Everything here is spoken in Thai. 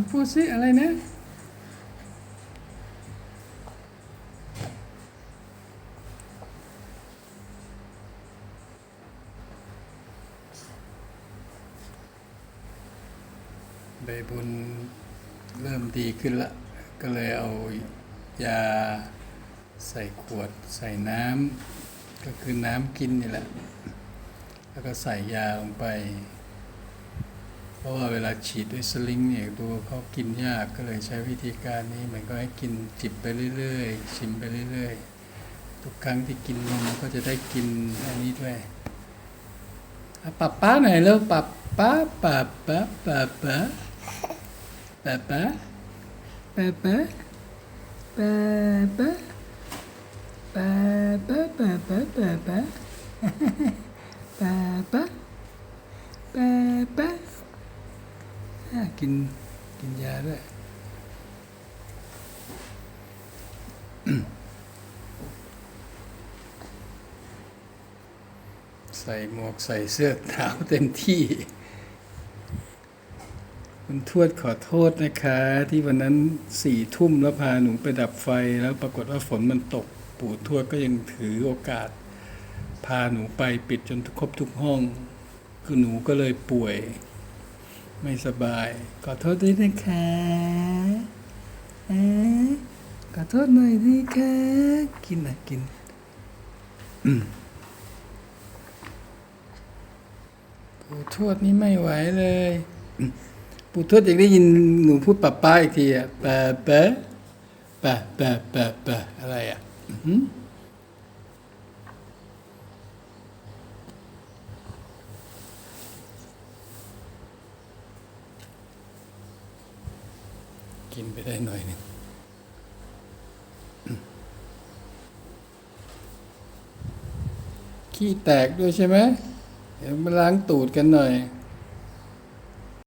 ามพูดสิอะไรนะ ใบบุญเริ่มดีขึ้นละ ก็เลยเอายาใส่ขวดใส่น้ำก็คือน้ำกินนี่แหละ แล้วก็ใส่ยาลงไป เพราะว่าเวลาฉีดด้วยสลิงเนี่ยดูเขากินยากก็เลยใช้วิธีการนี้มือนก็ให้กินจิบไปเรื่อยๆ ชิมไปเรื่อยๆ ทุกครั้งที่กินนมก็จะได้กินอันนี้ด้วยปับป้าไหนแล้วปับป้าปับป้าปับป้าปับป้าปับป้าปับป้าปับป้าปับป้าปับป้าปับป้าปะแปะอะ กินกินยาด้วยใส่หมวกใส่เสื้อหนาวเต็มที่ คุณทวดขอโทษนะคะ ที่วันนั้นสี่ทุ่มแล้วพาหนูไปดับไฟแล้วปรากฏว่าฝนมันตก ปู่ทวดก็ยังถือโอกาส พาหนูไปปิดจนครบทุกห้อง คือหนูก็เลยป่วย ไม่สบาย ขอโทษด้วยนะคะขอโทษหน่อยดิค่ะกินนะกินปู่ทวดนี่ไม่ไหวเลย ปู่ทวดอยากได้ยินหนูพูดป้าป้าอีกทีอะปะแปะแปะแปะแปะแปะอะไรอะอื้อหือ กินไปได้หน่อยหนึ่งขี้แตกด้วยใช่ไหมเดี๋ยวมาล้างตูดกันหน่อย